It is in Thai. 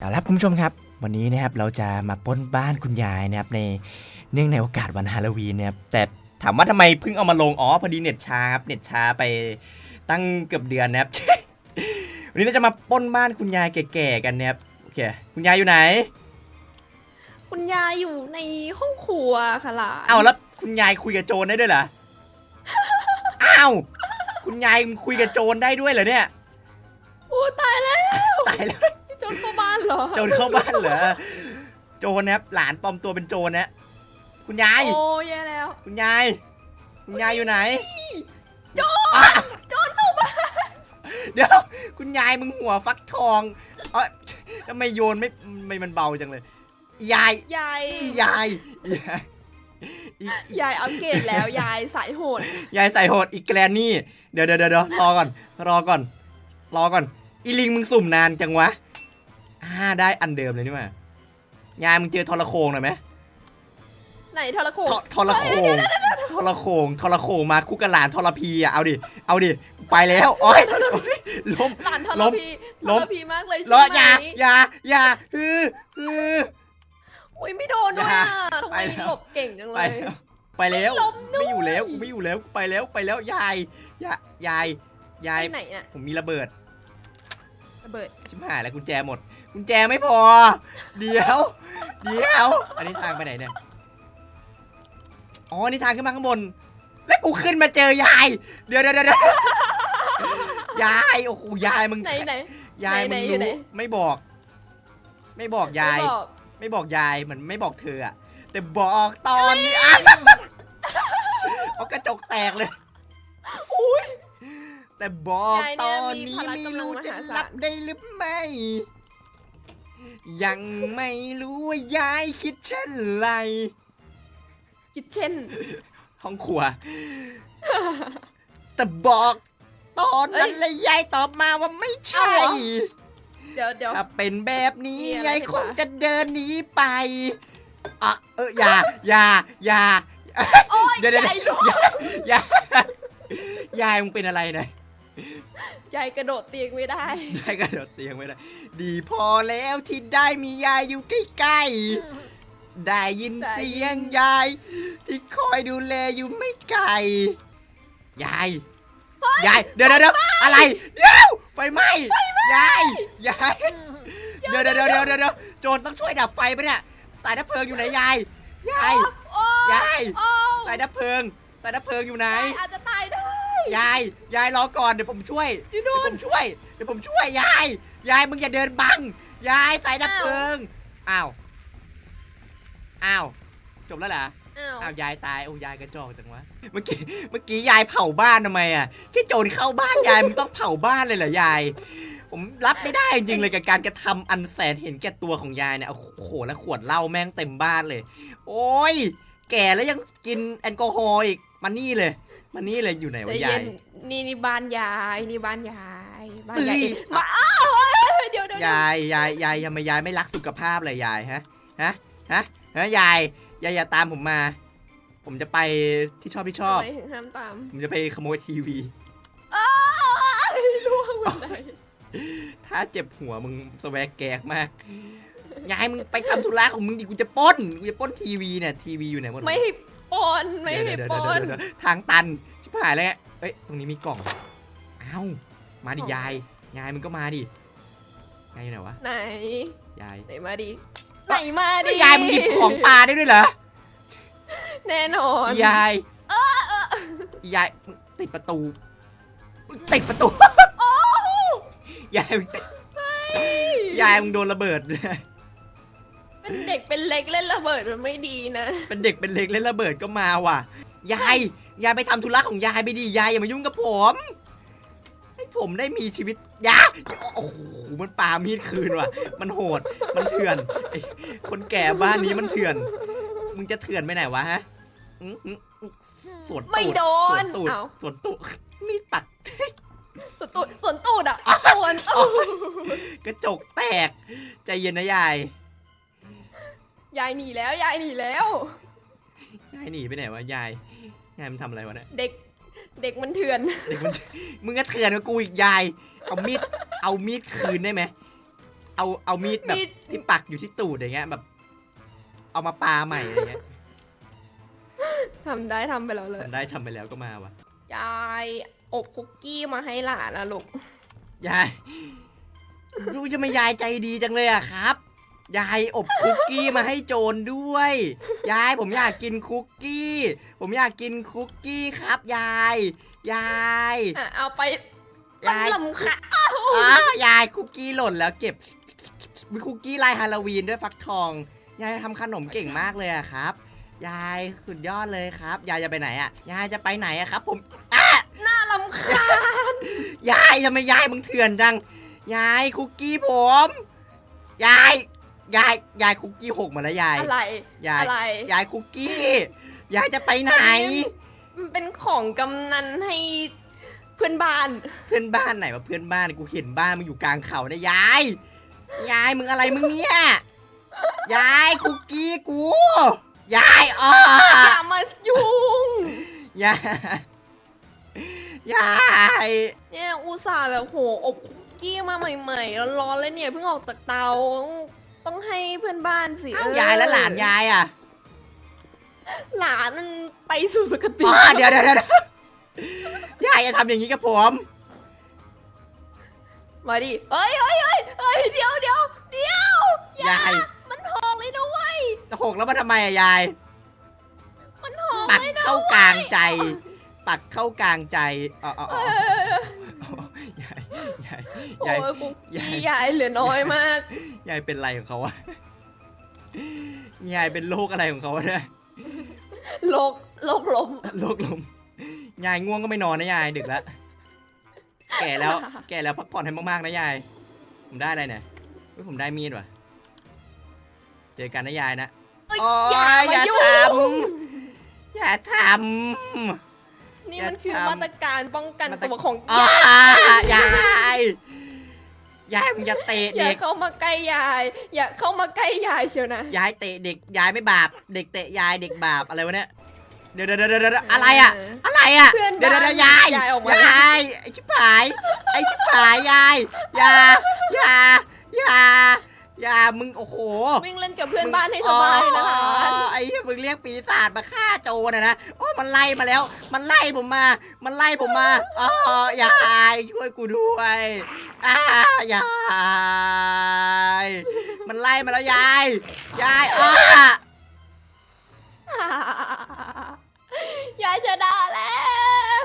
เอาละครับคุณผู้ชมครับ วันนี้นะครับเราจะมาปล้นบ้านคุณยายนะครับในเนื่องในโอกาสวันฮาโลวีนนะครับแต่ถามว่าทำไมเพิ่งเอามาลงอ๋อพอดีเน็ตช้าครับเน็ตช้าไปตั้งเกือบเดือนนะครับ วันนี้เราจะมาปล้นบ้านคุณยายแก่ๆกันนะครับโอเคคุณยายอยู่ไหน คุณยายอยู่ในห้องครัวค่ะหลานเอาแล้วคุณยายคุยกับโจรได้ด้วยเหรออ้าวคุณยายคุยกับโจรได้ด้วยเหรอเนี่ยโอ้ตายแล้วตายแล้วนี่โจนเข้าบ้านเหรอ โจรเข้าบ้านเหรอ โจรนะครับหลานปลอมตัวเป็นโจรนะคุณยาย โอ้แย่แล้ว คุณยาย คุณยายอยู่ไหน โจร อะโจรเข้าบ้านเดี๋ยว คุณยายมึงหัวฟักทองเอ้ยทำไมโยนไม่ไม่มันเบาจังเลย ยาย ยาย อียายอียายอีอียายอัปเกรดแล้ว ยายสายโหด ยายใส่โหดอีแกรนนี่ เดี๋ยวเดี๋ยวเดี๋ยวรอก่อน รอก่อน รอก่อน อีลิงมึงสุ่มนานจังวะ อ่าได้อันเดิมเลยนี่หว่ายายมึงเจอทรโคงหน่อยไหมไหนทรโขงททรโคงทรโคงทรโคงมาคุกกับหลานทรพีอะเอาดิเอาดิไปแล้วโอ้ยโอ๊ยล้มหลานทรล้มพีทล้มรพีมากเลยรอใช่ไหมอย่าอย่าอย่าฮือฮืออุ้ยไม่โดนด้วยอย่าอะทำไปไมแล้วหลบเก่งจังเลไปยแล้วไปแล้วไม่ล้มด้วยไม่อยู่แล้วกูไม่อยู่แล้วไปแล้วไปแล้วยายยายยายยายไปไหนน่ะผมมีระเบิด ระเบิดชิบหายแล้วกุญแจหมด กุญแจไม่พอ เดี๋ยว เดี๋ยว อันนี้ทางไปไหนเนี่ย อ๋อ นี่ทางขึ้นมาข้างบน แล้วกูขึ้นมาเจอยาย เดี๋ยวเดี๋ยวเดี๋ยวเดี๋ยวยาย โอ้โห ยายมึง ไหนไหนยายไหนมึงอยู่ไหนรู้ ไม่บอก ไม่บอกยายไม่บอกไม่บอกยาย เหมือนไม่บอกเธออะแต่บอกตอนนี้อะเอากระจกแตกเลยอุ้ย แต่บอกยายตเนี่ยอนมีนี้พละไม่กำลังรู้มหาจะศาลรับได้หรือไม่ ยังไม่รู้ว่ายายคิดเช่นไรคิดเช่น ห้องครัว แต่บอกตอนนั้นเอ้ยเลยยายตอบมาว่าไม่ใช่เอาเหรอเดี๋ยวเดี๋ยวถ้าเป็นแบบนี้มีอะไรยายให้คงปะจะเดินหนีไปอะเอออย่าอย่าอย่าโอ้ยเดี๋ยวเดี๋ยวยายรู้ยายยายมึงเป็นอะไรนะ ยายกระโดดเตียงไม่ได้ยายกระโดดเตียงไม่ได้ ดีพอแล้วที่ได้มียายอยู่ใกล้ๆ ได้ยินได้ยิน เสียงยาย ที่คอยดูแลอยู่ไม่ไกล ยาย ยาย เดี๋ยวเดี๋ยวเดี๋ยวอะไรเดี๋ยวไฟไหม้ยาย ยาย เดี๋ยวเดี๋ยวเดี๋ยวเดี๋ยวเดี๋ยวโจรต้องช่วยดับไฟปะเนี่ย สายดับเพลิงอยู่ไหนยาย ยาย โอ้ยาย โอ้สายดับเพลิง สายดับเพลิงอยู่ไหน ยายอาจจะตา ยได้ยาย ยายรอก่อนเดี๋ยวผมช่วยอยู่เดี๋ยวนู่ผนมช่วย เดี๋ยวผมช่วยยาย ยายมึงอย่าเดินบัง ยายสายดับเพลิง อ้าว อ้าว จบแล้วเหรอ อ้าวอ้าวยายตาย โอ้ยายกระจอกจังวะ เมื่อกี้ เมื่อกี้ยายเผาบ้านทำไมอะแค่โจรเข้าบ้านยายมึงต้องเผาบ้านเลยเหรอยาย ผมรับไม่ได้จริงๆเลยกับการกระทำอันแสนเห็นแก่ตัวของยายเนี่ย โอ้โหแล้วขวดเหล้าแม่งเต็มบ้านเลย โอ้ย แก่แล้วยังกินแอลกอฮอล์อีกมานี่เลย มานี่เลยอยู่ไหนใจวะเย็ยายนนี่นี่บ้านยายนี่บ้านยายบ้านเอ้ยายยมาอ้าวเฮ้ยเดี๋ยวเดี๋ยวเดี๋ยวยายยายยายทำไมยายไม่รักสุขภาพเลยยายฮะฮะฮะฮะยายยายอย่าตามผมมา ผมจะไปที่ชอบที่ชอบ ทำไมถึงห้ามตามผมจะไปขโมยทีวี อ้าวล่วงบันไดถ้าเจ็บหัวมึงสแวกแกกมากยายมึงไปทำธุระของมึงดิกูจะปล้นกูจะปล้นทีวีเนี่ยทีวีอยู่ไหนหมดไม่ให้ป นไม่ให้เดี๋ยวเดี๋ยวปเดี๋ยวนเดี๋ยวเดี๋ยวทางตัน ชิบหายแล้วเนี่ยเอ้ย ตรงนี้มีกล่อง เอ้า มาดิกล่องยาย ยายมึงก็มาดิ ยายอยู่ไหนวะ ไหน ยายไหนมาดิไหนมาดิยายมึงหยิบของปลาได้ด้วยเหรอ แน่นอนยายยายมึงติดประตูติดประตูยายมึงติดยายมึงโดนระเบิด เป็นเด็กเป็นเล็กเล่นระเบิดมันไม่ดีนะ เป็นเด็กเป็นเล็กเล่นระเบิดก็มาว่ะ ยาย ยายไปทำธุระของยายไปดิยายอย่ามายุ่งกับผม ให้ผมได้มีชีวิตยายโอ้โหมันปามีดคืนว่ะ มันโหด มันเถื่อนไอ้คนแก่บ้านนี้มันเถื่อน มึงจะเถื่อนไปไหนวะฮะอื้อหือสวนตูดไม่โดสวนนตูดเอ้า สวนตูดมีดตัดส่วนตูดส่วนตูดอะส่วนตูดกระจกแตก ใจเย็นนะยาย ยายหนีแล้วยายหนีแล้ว ยายหนีไปไหนวะยายยายมันทำอะไรวะเนี่ยเด็กเด็กมันเถื่อน เด็กมัน มึงก็เถื่อนกับกูอีกยายเอามีดเอามีดคืนได้ไหมเอาเอามีดแบบมีด ที่ปักอยู่ที่ตูดอย่างเงี้ยแบบ เอามาปาใหม่อะไรเงี้ยทำได้ทำไปแล้วเลย ทำได้ทำไปแล้วก็มาวะยายอบคุกกี้มาให้หลานนะลูก ยายดูจะไม่ยายใจดีจังเลยอะครับ ยายอบคุกกี้มาให้โจรด้วย ยายผมอยากกินคุกกี้ ผมอยากกินคุกกี้ครับยาย ยายอะเอาไปยายลำค่ะอ๋อยายคุกกี้หล่นแล้วเก็บ มีคุกกี้ลายฮาโลวีนด้วยฟักทอง ยายทำขนมเก่งมากเลยอะครับ ยายสุดยอดเลยครับ ยายจะไปไหนอะยายจะไปไหนอะครับ ผมอะน่าลำคาญยายทำไมยายมึงเถื่อนจัง ยายคุกกี้ผม ยาย ยายยายคุกกี้หกหมาแล้วยาย อะไรยาย อะไร ยายคุกกี้ ยายจะไปไหน มันเป็นของกำนันให้เพื่อนบ้าน เพื่อนบ้านไหนวะเพื่อนบ้านกูเห็นบ้านมึงอยู่กลางเขาเนี่ยยาย ยายมึงอะไรมึงเนี่ย ยายคุกกี้กู ยายอ๋ออย่ามายุ่ง ยายยายเนี่ยอุตส่าห์แบบโหอบคุกกี้มาใหม่ๆร้อนๆเลยเนี่ยเพิ่งออกจากเตา ต้องให้เพื่อนบ้านสิเอ้าเออยายแล้วหลานยายอะหลานมันไปสู่สุคติอ๋อเดี๋ยวเดี๋ยวเดี๋ยวยายจะทำอย่างนี้กับผม มาดิเอ้ยเอ้ยเอ้ยเอ้ยเดี๋ยวเดี๋ยวเดี๋ยวยาย มันทองเลยนะเว้ยหกแล้วมาทำไมอะยาย มันทองปักเลยนะเข้ากลางใจ ปักเข้ากลางใจอ๋ออ๋อเออ๋อออ๋อยายยาย โอ้ยายยคุกยายกี้ยายเหลือน้อยมาก ยายเป็นไรของเขาอะยายเป็นโรคอะไรของเขาอะเนี่ยโลกโลกลม โรคลม ยายง่วงก็ไม่นอนนะยายดึกแล้ว แก่แล้ว แก่แล้วพักผ่อนให้มากๆนะยาย ผมได้อะไรเนี่ยเฮ้ยผมได้มีดว่ะ เจอกันนะยายนะเอ้ยโอ๊ยอย่าอย่ามายุ่ทงอย่าทนี่มันคืออย่าทำ มาตรการป้องกันมาตรตัวของำอ๋อยายยาย ยายมึงอย่าเตะอย่าเด็ก เข้ามาใกล้ยาย อย่าเข้ามาใกล้ยายเชียวนะ ยายเตะเด็ก ยายไม่บาป เด็กเตะยายเด็กบาปอะไรวะเนี่ย เดี๋ยวเดี๋ยวเดี๋ยวเดี๋ยวอะไรอะอะไรอะเพื่อนเดี๋ยวบ้านเดี๋ยวยายยายออกมายายไอ้ชิบหายไอ้ชิบหายยายอยาอยาอยาอยามึงโอ้โห วิ่งเล่นกับเพื่อนบ้านให้สบายนะคะ อ๋อไอ้เหี้ยมึงเรียกปีศาจมาฆ่าโจรนะนะ โอ้ มันไล่มาแล้ว มันไล่ผมมา มันไล่ผมมา อ๋อยายช่วยกูด้วยอ้ายายมันไล่มาแล้วยายยายอ้ายายชนะแล้ว